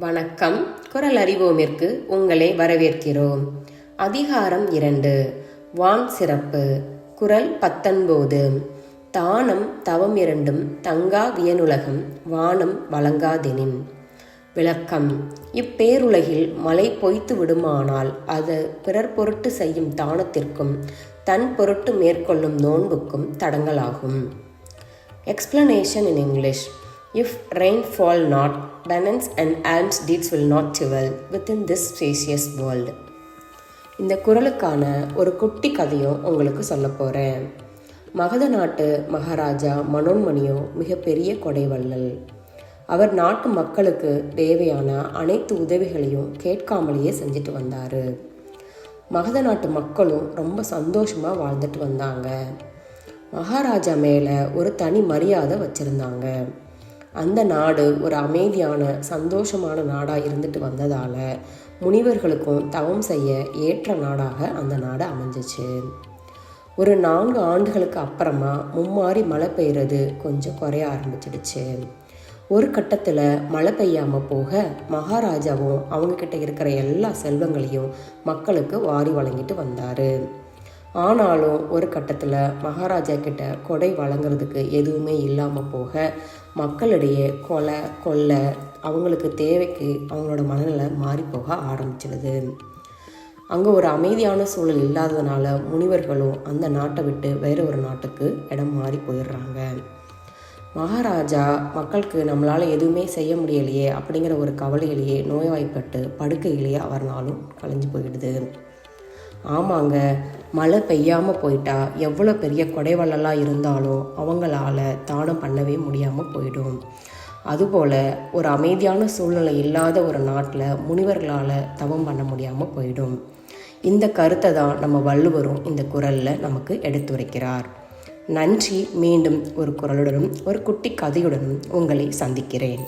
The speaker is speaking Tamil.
வணக்கம். குரல் அறிவோமிற்கு உங்களை வரவேற்கிறோம். அதிகாரம் இரண்டு. வான் சிறப்பு. குரல் பத்தொன்பது. தானம் தவம் இரண்டும் தங்கா வியனுலகம் வானம் வழங்காதெனின். விளக்கம். இப்பேருலகில் மழை பொய்த்து விடுமானால் அது பிறர் பொருட்டு செய்யும் தானத்திற்கும் தன் பொருட்டு மேற்கொள்ளும் நோன்புக்கும் தடங்கலாகும். Explanation in English If rain fall not, penance and alms deeds will not dwell within this spacious world. இந்த குரலுக்கான ஒரு குட்டி கதையும் உங்களுக்கு சொல்ல போகிறேன் மகத நாட்டு மகாராஜா மனோன்மணியோ மிகப்பெரிய கொடைவள்ளல் அவர் நாட்டு மக்களுக்கு தேவையான அனைத்து உதவிகளையும் கேட்காமலேயே செஞ்சுட்டு வந்தார். மகத நாட்டு மக்களும் ரொம்ப சந்தோஷமாக வாழ்ந்துட்டு வந்தாங்க. மகாராஜா மேலே ஒரு தனி மரியாதை வச்சுருந்தாங்க. அந்த நாடு ஒரு அமைதியான சந்தோஷமான நாடாக இருந்துட்டு வந்ததால் முனிவர்களுக்கும் தவம் செய்ய ஏற்ற நாடாக அந்த நாடு அமைஞ்சிச்சு. ஒரு நான்கு ஆண்டுகளுக்கு அப்புறமா மும்மாறி மழை பெய்கிறது கொஞ்சம் குறைய ஆரம்பிச்சிடுச்சு. ஒரு கட்டத்தில் மழை பெய்யாமல் போக மகாராஜாவும் அவங்கக்கிட்ட இருக்கிற எல்லா செல்வங்களையும் மக்களுக்கு வாரி வழங்கிட்டு வந்தார். ஆனாலும் ஒரு கட்டத்தில் மகாராஜா கிட்ட கொடை வழங்குறதுக்கு எதுவுமே இல்லாமல் போக மக்களிடையே கொலை கொள்ளை அவங்களுக்கு தேவைக்கு அவங்களோட மனநிலை மாறி போக ஆரம்பிச்சிடுது. அங்கே ஒரு அமைதியான சூழல் இல்லாததுனால முனிவர்களும் அந்த நாட்டை விட்டு வேற ஒரு நாட்டுக்கு இடம் மாறி போயிடுறாங்க. மகாராஜா மக்களுக்கு நம்மளால் எதுவுமே செய்ய முடியலையே அப்படிங்கிற ஒரு கவலையிலேயே நோய்வாய்ப்பட்டு படுக்கையிலேயே அவர் நாளும் கலைஞ்சு போயிடுது. ஆமாங்க. மழை பெய்யாமல் போயிட்டா எவ்வளோ பெரிய கொடைவள்ளலாக இருந்தாலும் அவங்களால தானம் பண்ணவே முடியாமல் போயிடும். அதுபோல் ஒரு அமைதியான சூழ்நிலை இல்லாத ஒரு நாட்டில் முனிவர்களால் தவம் பண்ண முடியாமல் போயிடும். இந்த கருத்தை தான் நம்ம வள்ளுவரும் இந்த குரலில் நமக்கு எடுத்துரைக்கிறார். நன்றி. மீண்டும் ஒரு குரலுடனும் ஒரு குட்டி கதையுடனும் உங்களை சந்திக்கிறேன்.